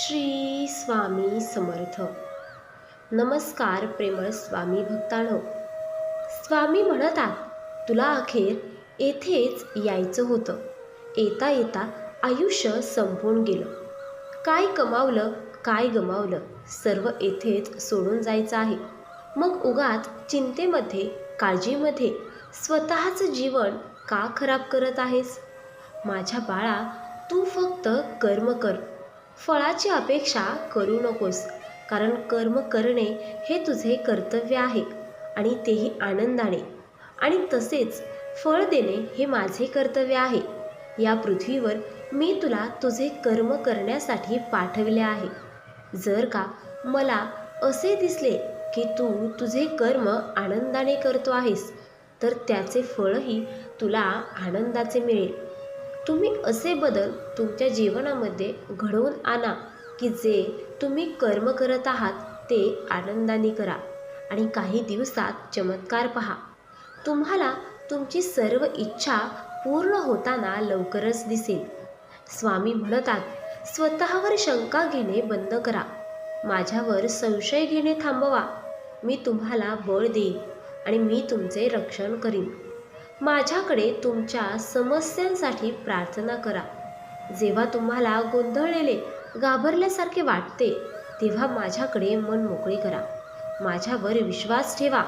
श्री स्वामी समर्थ. नमस्कार प्रेमळ स्वामी भक्तानो. स्वामी म्हणतात तुला अखेर येथेच यायचं होतं. येता येता आयुष्य संपून गेलं. काय कमावलं काय गमावलं सर्व येथेच सोडून जायचं आहे. मग उगाच चिंतेमध्ये काळजीमध्ये स्वतःचं जीवन का खराब करत आहेस? माझ्या बाळा तू फक्त कर्म कर. फळाची अपेक्षा करू नकोस कारण कर्म करणे हे तुझे कर्तव्य आहे आणि तेही आनंदाने. आणि तसेच फळ देणे हे माझे कर्तव्य आहे. या पृथ्वीवर मी तुला तुझे कर्म करण्यासाठी पाठविले आहे. जर का मला असे दिसले की तू तुझे कर्म आनंदाने करतो आहेस तर त्याचे फळही तुला आनंदाचे मिळेल. तुम्ही असे बदल तुमच्या जीवनामध्ये घडवून आणा की जे तुम्ही कर्म करत आहात ते आनंदाने करा आणि काही दिवसात चमत्कार पहा. तुम्हाला तुमची सर्व इच्छा पूर्ण होताना लवकरच दिसेल. स्वामी म्हणतात स्वतःवर शंका घेणे बंद करा. माझ्यावर संशय घेणे थांबवा. मी तुम्हाला बळ देईन आणि मी तुमचे रक्षण करीन. माझ्याकडे तुमच्या समस्यांसाठी प्रार्थना करा. जेव्हा तुम्हाला गोंधळलेले घाबरल्यासारखे वाटते तेव्हा माझ्याकडे मन मोकळे करा. माझ्यावर विश्वास ठेवा.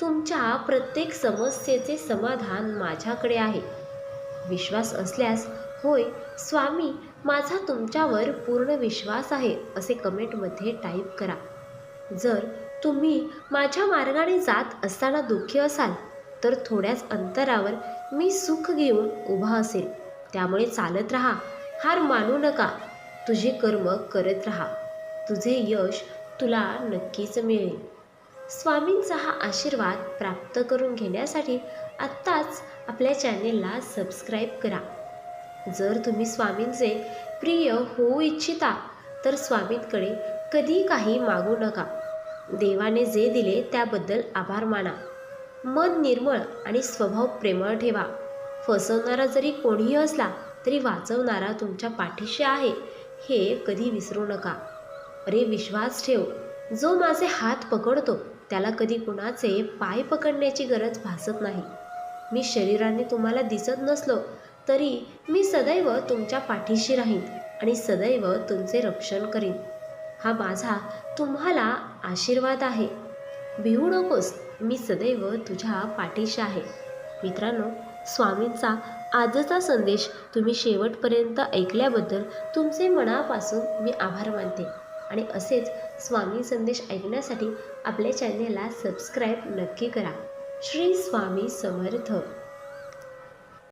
तुमच्या प्रत्येक समस्येचे समाधान माझ्याकडे आहे. विश्वास असल्यास होय स्वामी माझा तुमच्यावर पूर्ण विश्वास आहे असे कमेंटमध्ये टाईप करा. जर तुम्ही माझ्या मार्गाने जात असताना दुःखी असाल तर थोड्याच अंतरावर मी सुख घेऊन उभा असेल. त्यामुळे चालत राहा. हार मानू नका. तुझे कर्म करत राहा. तुझे यश तुला नक्कीच मिळेल. स्वामींचा हा आशीर्वाद प्राप्त करून घेण्यासाठी आत्ताच आपल्या चॅनेलला सबस्क्राईब करा. जर तुम्ही स्वामींचे प्रिय होऊ इच्छिता तर स्वामींकडे कधी काही मागू नका. देवाने जे दिले त्याबद्दल आभार माना. मन निर्मळ आणि स्वभाव प्रेमळ ठेवा. फसवणारा जरी कोणीही असला तरी वाचवणारा तुमच्या पाठीशी आहे हे कधी विसरू नका. अरे विश्वास ठेव. जो माझे हात पकडतो त्याला कधी कुणाचे पाय पकडण्याची गरज भासत नाही. मी शरीराने तुम्हाला दिसत नसलो तरी मी सदैव तुमच्या पाठीशी राहीन आणि सदैव तुमचे रक्षण करीन. हा माझा तुम्हाला आशीर्वाद आहे. भिवू नकोस. मी सदैव तुझ्या पाठीशी आहे. मित्रांनो स्वामींचा आजचा संदेश तुम्ही शेवटपर्यंत ऐकल्याबद्दल तुमचे मनापासून मी आभार मानते. आणि असेच स्वामी संदेश ऐकण्यासाठी आपल्या चॅनेलला सबस्क्राईब नक्की करा. श्री स्वामी समर्थ.